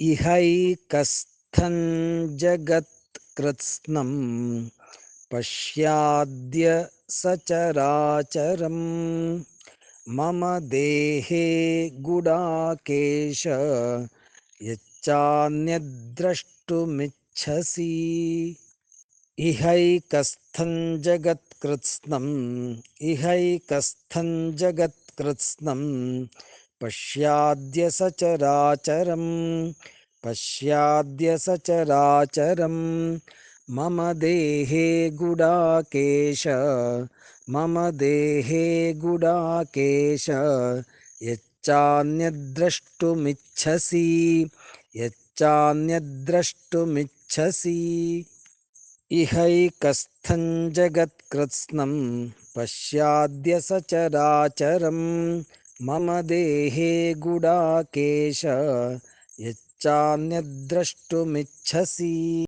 इहैकस्थं जगत्कृत्स्नं पश्याद्य सचराचरं। मम देहे गुडाकेश यच्चान्यद्द्रष्टुमिच्छसि इहैकस्थं जगत्कृत्स्नम् इहैकस्थं जगत्कृत्स्नं पश्याद्य सचराचरं पश्याद्य सचराचरं मम देहे गुडाकेश मम देहे गुडाकेश यच्चान्यद्द्रष्टुमिच्छसि यच्चान्यद्द्रष्टुमिच्छसि इहैकस्थं जगत्कृत्स्नं पश्याद्य सचराचरं मम देहे गुडाकेश यच्चान्यद्द्रष्टुमिच्छसि